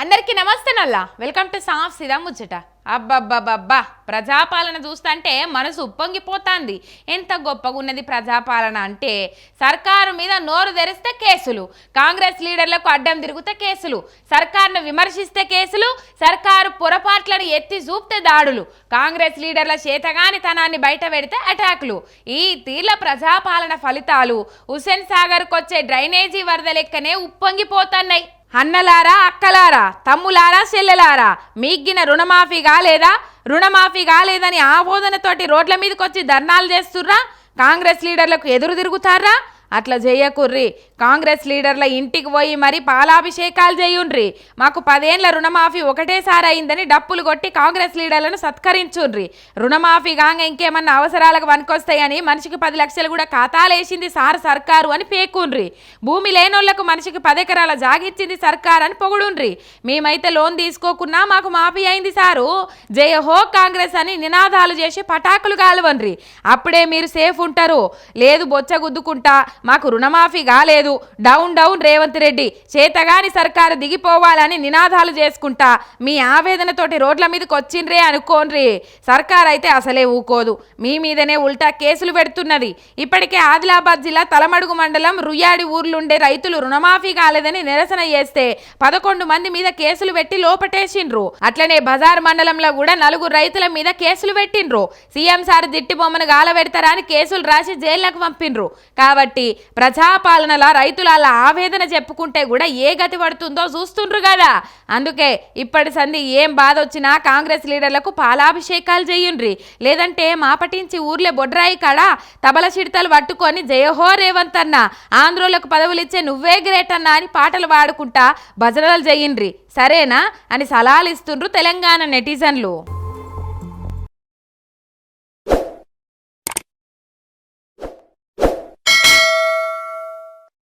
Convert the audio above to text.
అందరికీ నమస్తే నల్లా. వెల్కమ్ టు సాఫ్ సిదా ముచ్చట. అబ్బబ్బబ్బబ్బా. ప్రజాపాలన చూస్తుంటే మనసు ఉప్పొంగిపోతుంది. ఎంత గొప్పగా ఉన్నది ప్రజాపాలన అంటే సర్కారు మీద నోరు తెరిస్తే కేసులు కాంగ్రెస్ లీడర్లకు అడ్డం తిరిగితే కేసులు సర్కారును విమర్శిస్తే కేసులు సర్కారు పొరపాట్లను ఎత్తి చూపితే దాడులు కాంగ్రెస్ లీడర్ల చేతగానితనాన్ని బయట పెడితే అటాకులు. ఈ తీర్ల ప్రజాపాలన ఫలితాలు హుసేన్ సాగర్కు వచ్చే డ్రైనేజీ వరద లెక్కనే ఉప్పొంగిపోతున్నాయి. అన్నలారా అక్కలారా తమ్ములారా చెల్లెలారా మీగ్గిన రుణమాఫీ కాలేదా రుణమాఫీ కాలేదని ఆబోధనతోటి రోడ్ల మీదకి వచ్చి ధర్నాలు చేస్తుర్రా? కాంగ్రెస్ లీడర్లకు ఎదురు తిరుగుతారా అట్లా చేయకుర్రి కాంగ్రెస్ లీడర్ల ఇంటికి పోయి మరి పాలాభిషేకాలు చేయుండ్రి మాకు పదేండ్ల రుణమాఫీ ఒకటేసారి అయిందని డప్పులు కొట్టి కాంగ్రెస్ లీడర్లను సత్కరించుండ్రి. రుణమాఫీ కాంగ ఇంకేమన్నా అవసరాలకు వనుకొస్తాయని మనిషికి పది లక్షలు కూడా ఖాతాలేసింది సార్ సర్కారు అని పేకుండ్రి భూమి లేనోళ్ళకు మనిషికి పదెకరాల జాగిచ్చింది సర్కార్ అని పొగుడుండ్రి. మేమైతే లోన్ తీసుకోకున్నా మాకు మాఫీ అయింది సారు. జయ హో కాంగ్రెస్ అని నినాదాలు చేసి పటాకులు కాలువన్రి అప్పుడే మీరు సేఫ్ ఉంటారు. లేదు బొచ్చ గుద్దుకుంటా మాకు రుణమాఫీ కాలేదు. Down down Revanth Reddy. చేతగాని సర్కారు దిగిపోవాలని నినాదాలు చేసుకుంటా. మీ ఆవేదనతోటి రోడ్ల మీదకి వచ్చిండ్రే అనుకోన్రి సర్కార్ అయితే అసలే ఊకోదు. మీ మీదనే ఉల్టా కేసులు పెడుతున్నది. ఇప్పటికే ఆదిలాబాద్ జిల్లా తలమడుగు మండలం రుయ్యాడి ఊర్లుండే రైతులు రుణమాఫీ కాలేదని నిరసన చేస్తే పదకొండు మంది మీద కేసులు పెట్టి లోపటేసిండ్రు. అట్లనే బజార్ మండలంలో కూడా నలుగురు రైతుల మీద కేసులు పెట్టిండ్రు. సీఎం సార్ దిట్టి బొమ్మను గాలబెడతారా అని కేసులు రాసి జైళ్ళకు పంపిండ్రు. కాబట్టి ప్రజాపాలనల రైతుల అలా ఆవేదన చెప్పుకుంటే కూడా ఏ గతి పడుతుందో చూస్తుండ్రు కదా. అందుకే ఇప్పటి సంధి ఏం బాధ వచ్చినా కాంగ్రెస్ లీడర్లకు పాలాభిషేకాలు చేయుండ్రి. లేదంటే మాపటించి ఊర్లే బొడ్రాయి కాడ తబల చిడతలు పట్టుకొని జయహో రేవంత్ అన్న ఆంధ్రోలకు పదవులు ఇచ్చే నువ్వే గ్రేట్ అన్న అని పాటలు పాడుకుంటా భజనలు చేయండ్రి. సరేనా అని సలహాలు ఇస్తుండ్రు తెలంగాణ నెటిజన్లు.